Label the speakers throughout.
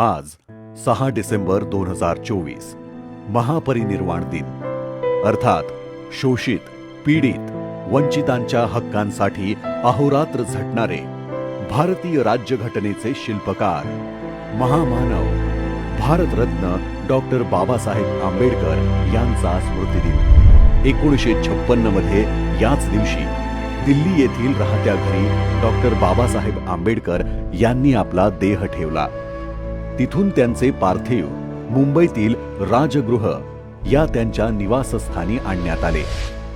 Speaker 1: आज सहा डिसेंबर दोन हजार चोवीस महापरिनिर्वाण दिन. अर्थात शोषित पीडित वंचितांच्या हक्कांसाठी अहोरात्र झटणारे भारतीय राज्यघटनेचे शिल्पकार महामानव भारतरत्न डॉक्टर बाबासाहेब आंबेडकर यांचा स्मृतिदिन एकोणीसशे छप्पन्नमध्ये याच दिवशी दिल्ली येथील राहत्या घरी डॉक्टर बाबासाहेब आंबेडकर यांनी आपला देह ठेवला. तिथून त्यांचे पार्थिव मुंबईतील राजगृह या त्यांच्या निवासस्थानी आणण्यात आले.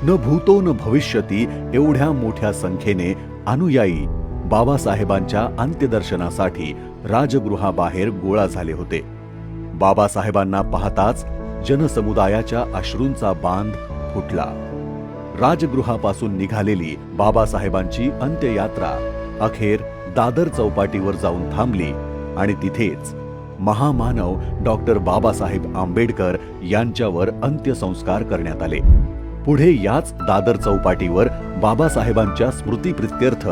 Speaker 1: न भूतो न भविष्यती एवढ्या मोठ्या संख्येने अनुयायी बाबासाहेबांच्या अंत्यदर्शनासाठी राजगृहाबाहेर गोळा झाले होते. बाबासाहेबांना पाहताच जनसमुदायाच्या अश्रूंचा बांध फुटला. राजगृहापासून निघालेली बाबासाहेबांची अंत्ययात्रा अखेर दादर चौपाटीवर जाऊन थांबली आणि तिथेच महामानव डॉक्टर बाबासाहेब आंबेडकर यांच्यावर अंत्यसंस्कार करण्यात आले. पुढे याच दादर चौपाटीवर बाबासाहेबांच्या स्मृतीप्रित्यर्थ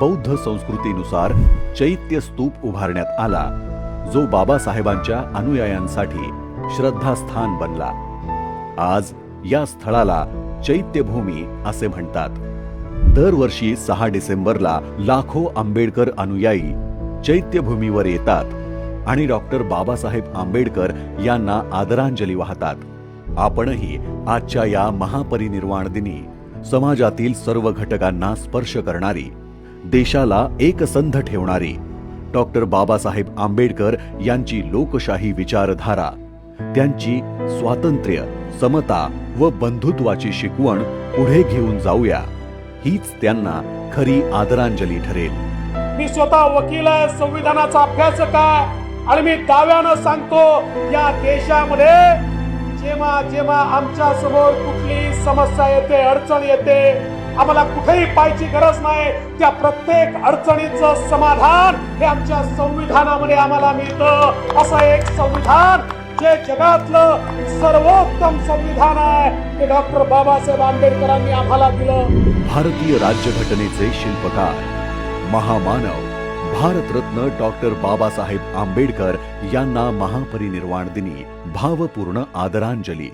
Speaker 1: बौद्ध संस्कृतीनुसार चैत्य स्तूप उभारण्यात आला जो बाबासाहेबांच्या अनुयायांसाठी श्रद्धास्थान बनला. आज या स्थळाला चैत्यभूमी असे म्हणतात. दरवर्षी सहा डिसेंबरला लाखो आंबेडकर अनुयायी चैत्यभूमीवर येतात. आणि डॉक्टर बाबासाहेब आंबेडकर यांना आदरांजली वाहतात. आपणही आजच्या या महापरिनिर्वाण दिनी समाजातील सर्व घटकांना स्पर्श करणारी देशाला एकसंध ठेवणारी डॉक्टर बाबासाहेब आंबेडकर यांची लोकशाही विचारधारा त्यांची स्वातंत्र्य समता व बंधुत्वाची शिकवण पुढे घेऊन जाऊया हीच त्यांना खरी आदरांजली ठरेल.
Speaker 2: मी स्वतः वकील आहे संविधानाचा अभ्यासक आहे. आणि मी दाव्यानं सांगतो या देशामध्ये जेव्हा जेव्हा आमच्यासमोर कुठली समस्या येते अडचण येते आम्हाला कुठेही पाहायची गरज नाही त्या प्रत्येक अडचणीचं समाधान हे आमच्या संविधानामध्ये आम्हाला मिळतं. असं एक संविधान जे जगातलं सर्वोत्तम संविधान आहे ते डॉक्टर बाबासाहेब आंबेडकरांनी आम्हाला दिलं.
Speaker 1: भारतीय राज्यघटनेचे शिल्पकार महामानव भारतरत्न डॉक्टर बाबासाहेब आंबेडकर यांना महापरिनिर्वाण दिनी भावपूर्ण आदरांजली.